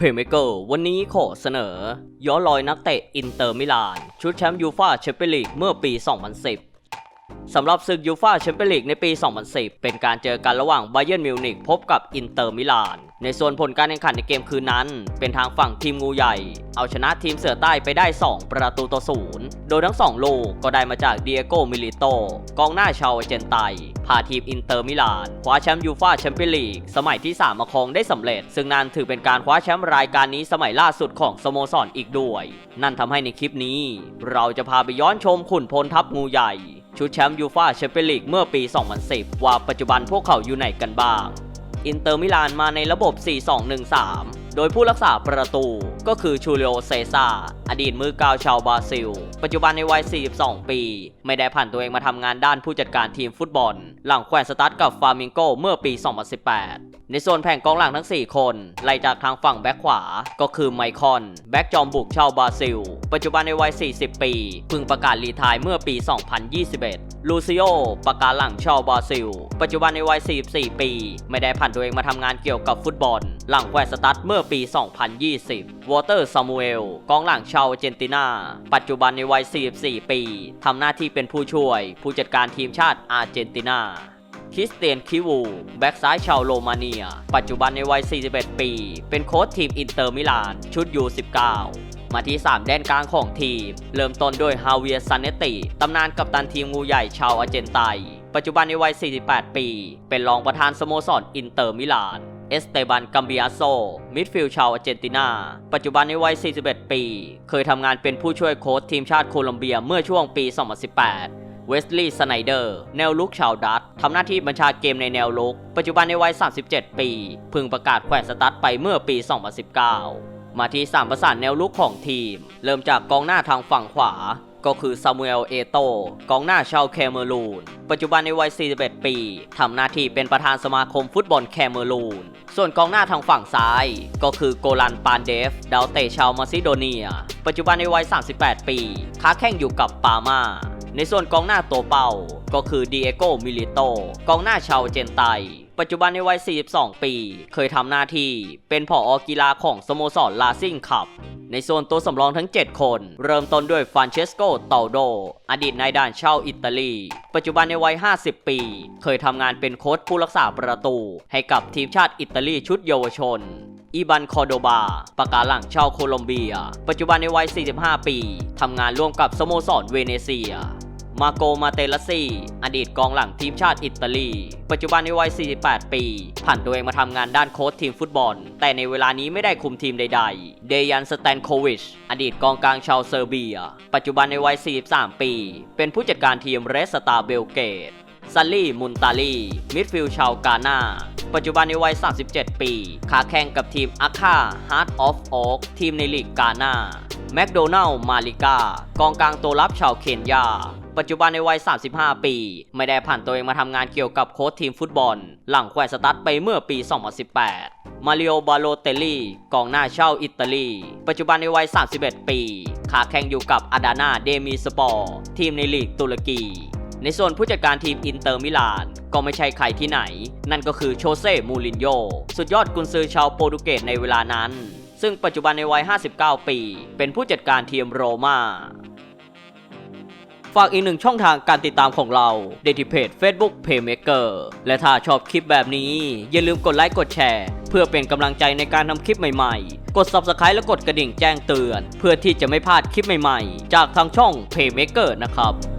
เพย์เมเกอร์วันนี้ขอเสนอ ย้อนรอยนักเตะอินเตอร์มิลาน ชุดแชมป์ยูฟาแชมเปี้ยนลีกเมื่อปี 2010 สำหรับศึกยูฟาแชมเปี้ยนลีกในปี 2010 เป็นการเจอกันระหว่างไบเยนมิวนิกพบกับอินเตอร์มิลาน ในส่วนผลการแข่งขันในเกมคืนนั้น เป็นทางฝั่งทีมงูใหญ่ เอาชนะทีมเสือใต้ไปได้ 2 ประตูต่อศูนย์โดยทั้ง 2 ลูกก็ได้มาจากเดียโกมิลิโต กองหน้าชาวอเจนไต พาทีมอินเตอร์มิลานคว้าแชมป์ยูฟาแชมเปี้ยนลีกสมัยที่ 3 มาครองได้สำเร็จ ซึ่งนั่นถือเป็นการคว้าแชมป์รายการนี้สมัยล่าสุดของสโมสรอีกด้วย นั่นทำให้ในคลิปนี้ เราจะพาไปย้อนชมขุนพลทัพงูใหญ่ ชุดแชมป์ยูฟาแชมเปี้ยนลีกเมื่อปี 2010 ว่าปัจจุบันพวกเขาอยู่ไหนกันบ้าง อินเตอร์มิลานมาในระบบ 4-2-1-3 โดยผู้รักษาประตูก็คือชูเลโอเซซาอดีตมือกาวชาวบราซิล ปัจจุบันในวัย 42 ปี ไม่ได้ผ่านตัวเองมาทำงานด้านผู้จัดการทีมฟุตบอล หลังแขวนสตาร์ทกับฟาร์มิงโกเมื่อปี 2018 ในส่วนแผงกองหลังทั้ง 4 คน ไล่จากทางฝั่งแบ็คขวา ก็คือไมคอน แบ็คจอมบุกชาวบราซิล ปัจจุบันในวัย 40 ปีเพิ่งประกาศรีไทายเมื่อปี 2021 ลูซิโอประกาศหลังชาวบราซิล ปัจจุบันในวัย 44 ปี ไม่ได้ผ่านตัวเองมาทำงานเกี่ยวกับฟุตบอล หลังแควร์สตัดเมื่อปี 2020 วอเตอร์ซามูเอลกองหลังชาวอาร์เจนตินา ปัจจุบันในวัย 44 ปี ทำหน้าที่เป็นผู้ช่วย ผู้จัดการทีมชาติอาร์เจนตินาคริสเตียนคิวูแบ็กซ้ายชาวโรมาเนีย ปัจจุบันในวัย 41 ปี เป็นโค้ชทีมอินเตอร์มิลาน ชุดยู19มาที่ 3 แดนกลางของทีม เริ่มต้นด้วยฮาเวียซานเนติ ตำนานกัปตันทีมงูใหญ่ชาวอาร์เจนไตปัจจุบันในวัย 48 ปี เป็นรองประธานสโมสรอินเตอร์มิลาน เอสเตบันกัมเบียโซ มิดฟิลด์ชาวอาร์เจนตินา ปัจจุบันในวัย 41 ปี เคยทำงานเป็นผู้ช่วยโค้ชทีมชาติโคลอมเบียเมื่อช่วงปี 2018เวสลีย์สไนเดอร์ แนวลุกชาวดัตทำหน้าที่บัญชาเกมในแนวลุก ปัจจุบันในวัย 37 ปีพิ่งประกาศแขวนสตาร์ทไปเมื่อปี 2019 มาที่3ประสานแนวลุกของทีม เริ่มจากกองหน้าทางฝั่งขวา ก็คือซามูเอล เอโตกองหน้าชาวแคเมรูน ปัจจุบันในวัย 41 ปี ทำหน้าที่เป็นประธานสมาคมฟุตบอลแคเมรูน ส่วนกองหน้าทางฝั่งซ้าย ก็คือโกลันปานเดฟ ดาวเตะชาวมาซิโดเนีย ปัจจุบันในวัย 38 ปี ค้าแข่งอยู่กับปามาในส่วนกองหน้าตัวเป้า ก็คือดีเอโก มิลิโต กองหน้าชาวเจนไต ปัจจุบันในวัย 42 ปี เคยทำหน้าที่เป็นผออกีฬาของสโมสรลาซิ่งขับ ในส่วนตัวสำรองทั้ง 7 คน เริ่มต้นด้วยฟรานเชสโกเตาโด อดีตนายด่านชาวอิตาลี ปัจจุบันในวัย 50 ปี เคยทำงานเป็นโค้ชผู้รักษาประตู ให้กับทีมชาติอิตาลีชุดเยาวชนอีบันคอโดบาประกาหลังชาวโคลอมเบีย ปัจจุบันในวัย 45 ปี ทำงานร่วมกับสโมสรเวเนเซีย มาโกมาเตลซีอดีตกองหลังทีมชาติอิตาลี ปัจจุบันในวัย 48 ปี ผ่านตัวเองมาทำงานด้านโค้ชทีมฟุตบอล แต่ในเวลานี้ไม่ได้คุมทีมใดๆ เดยันสแตนโควิช อดีตกองกลางชาวเซอร์เบีย ปัจจุบันในวัย 43 ปี เป็นผู้จัดการทีมเรสตาเบลเกตซัลลี่มุนตาลี มิดฟิลด์ชาวกานาปัจจุบันในวัย 37 ปีขาแข่งกับทีมอาคาฮาร์ดออฟโอ๊กทีมในลีกกานาแมคโดนัลล์มาลิกากองกลางตัวรับชาวเคนยา ปัจจุบันในวัย 35 ปี ไม่ได้ผ่านตัวเองมาทำงานเกี่ยวกับโค้ชทีมฟุตบอล หลังแขวนสตั๊ดไปเมื่อปี 2018 มาริโอบาโลเตลลี่กองหน้าเช่าอิตาลี ปัจจุบันในวัย 31 ปีขาแข่งอยู่กับอาดานาเดมีสปอร์ทีมในลีกตุรกี ในส่วนผู้จัดการทีมอินเตอร์มิลานก็ไม่ใช่ใครที่ไหน นั่นก็คือโชเซ่มูรินโญ่สุดยอดกุนซือชาวโปรตุเกสในเวลานั้น ซึ่งปัจจุบันในวัย 59 ปี เป็นผู้จัดการทีมโรมา่า ฝากอีกหนึ่งช่องทางการติดตามของเราเดทิเพจ Facebook Paymaker และถ้าชอบคลิปแบบนี้ อย่าลืมกดไลค์กดแชร์ เพื่อเป็นกำลังใจในการทำคลิปใหม่ๆ กด Subscribe และกดกระดิ่งแจ้งเตือน เพื่อที่จะไม่พลาดคลิปใหม่ๆ จากทางช่อง Paymaker นะครับ